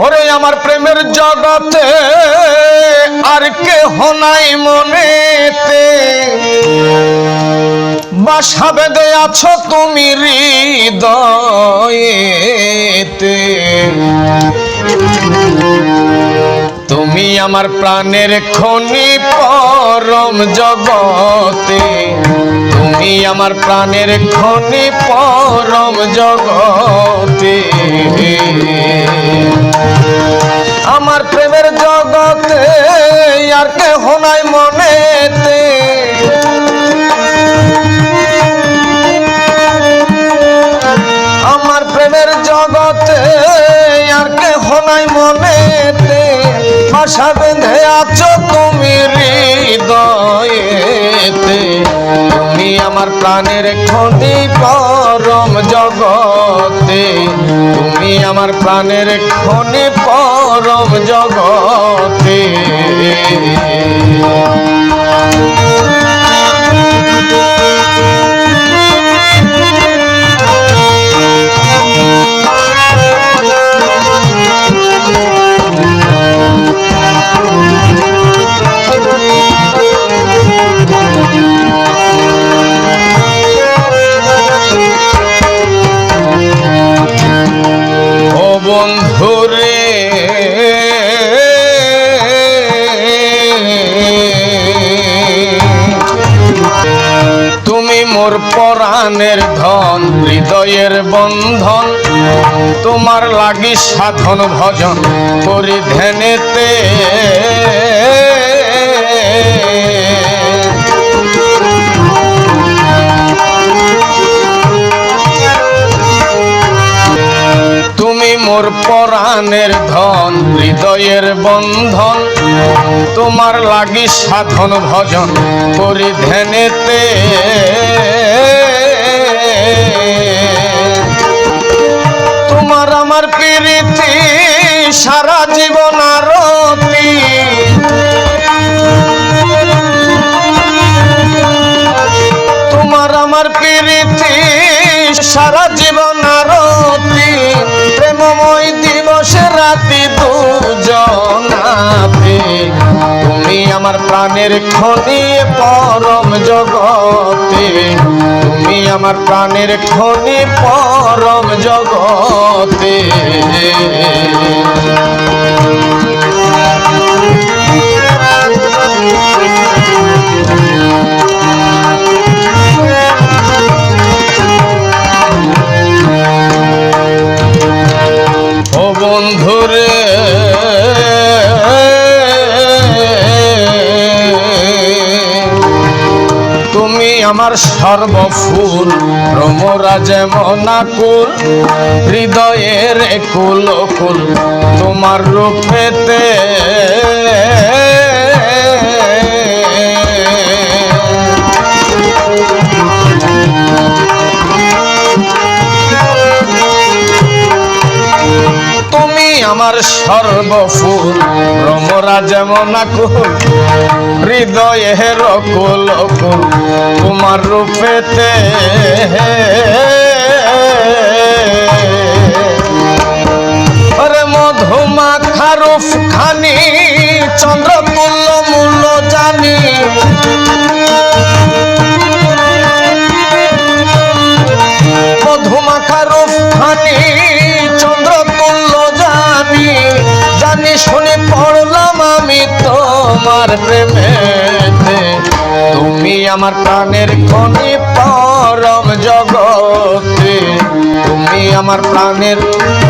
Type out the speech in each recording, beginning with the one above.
ওরে আমার প্রেমের জগতে, আর কেহ নাই মনেতে। বাসা বেঁধে আছো তুমি হৃদয়েতে। তুমি আমার প্রাণের খনি পরম জগতে। তুমি আমার প্রাণের খনি পরম জগতে। নাই মনেতে ভাষা বেঁধে আছো তুমি হৃদয়েতে। তুমি আমার প্রাণের খনি পরম জগতে। তুমি আমার প্রাণের খনি পরম জগতে। বন্ধুরে তুমি মোর পরাণের ধন হৃদয়ের বন্ধন তোমার লাগি সাধন ভজন করি ধ্যানেতে। মোর পরাণের ধন, হৃদয়ের বন্ধন। তোমার লাগি সাধন ভজন করি ধ্যানেতে। তোমার আমার প্রীতি, সারা জীবন আরতি। তোমার আমার প্রীতি, সারা জীবন প্রাণের খনি পরম জগতে তুমি আমার প্রাণের খনি পরম জগতে। আমার সর্বফুল। ভ্রমরা যেমন আকুল হৃদয়ের কুল কুল তোমার রূপেতে আমার সর্বফুল ভ্রমরা যেমন আকুল হৃদয়ের কুল কুল তোমার রূপেতে মধুমা খারুফ খানি শুনে পড়লাম আমি তোমার প্রেমেতে। তুমি আমার প্রাণের খনি পরম জগতে। তুমি আমার প্রাণের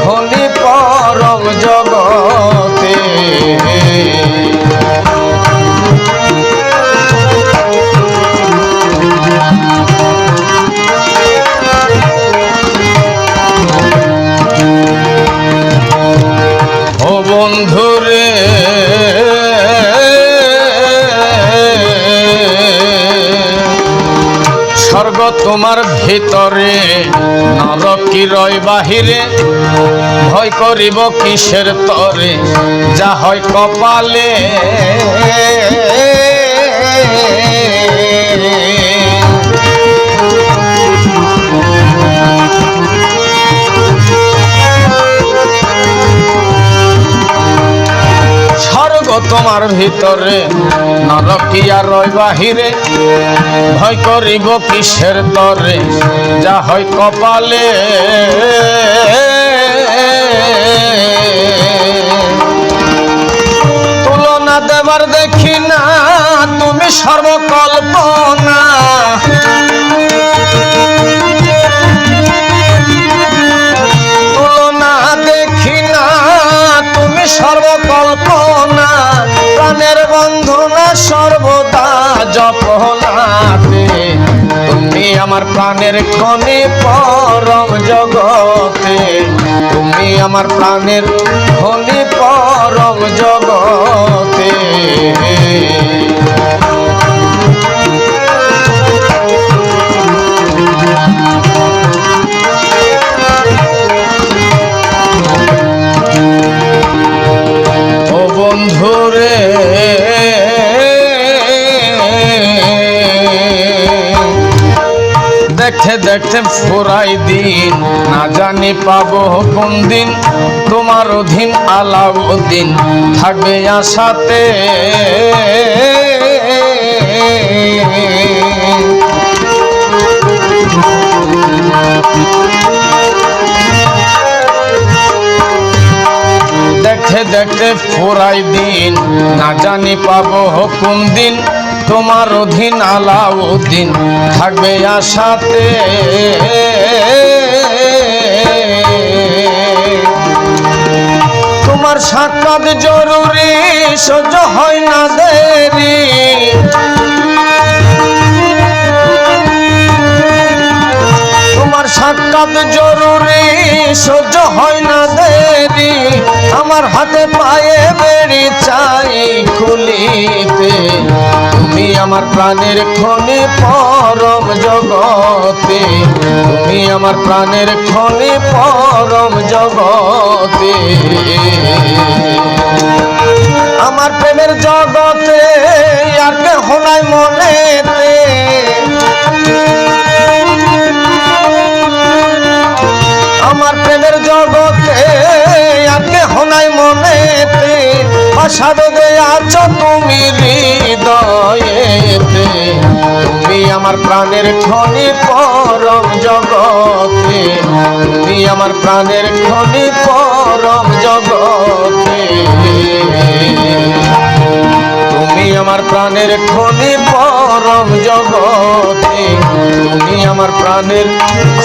খনি পরম জগতে। তোমার ভিতরে নরকি রয় বাহিরে ভয় করিব কিসের তরে? যা হয় কপালে। তোমার ভিতরে নরকিয়া রয় বাহিরে। ভয় করিব কিসের তরে? যা হয় কপালে। তুলনা দেবার দেখি না, তুমি সর্বকল্পনা। সর্বদা জপলাতে তুমি আমার প্রাণের খনি পরম জগতে। তুমি আমার প্রাণের খনি পরম জগতে। দেখতে দেখতে ফুরাই দিন। না জানি পাবো কোন দিন, তোমার অধীন আলাউদ্দিন থাকবে আশাতে। দেখতে দেখতে ফোরাই দিন, না জানি পাবো কোন দিন তোমার অধীন আলাউদ্দিন থাকবে আশাতে। তোমার সাক্ষাৎ জরুরি, সহ্য হয় না দেরি। তোমার জরুরি, সহ্য হয় না দেরি। আমার হাতে পায়ে বেড়ি চাই খুলিতে। আমার প্রাণের খনি পরম জগতে। তুমি আমার প্রাণের খনি পরম জগতে। আমার প্রেমের জগতে আর কে হোনায় মনেতে। আমার প্রেমের জগতে আজকে হনাই মনেতে। আশা বেঁধে আছো তুমি হৃদয়েতে আমার প্রাণের খনি পরম জগতে। তুমি আমার প্রাণের খনি পরম জগতে। তুমি আমার প্রাণের খনি পরম জগতে। তুমি আমার প্রাণের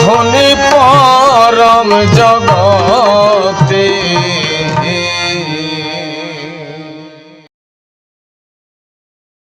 খনি পরম জগতে।